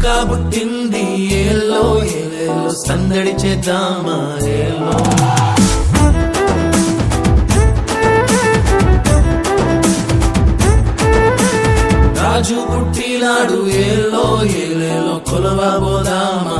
చుక్క పుట్టింది ఏలో ఏలేలో సందడి చేద్దామా ఏలో. రాజు పుట్టినాడు ఏలో ఏలేలో కొలవబోదామా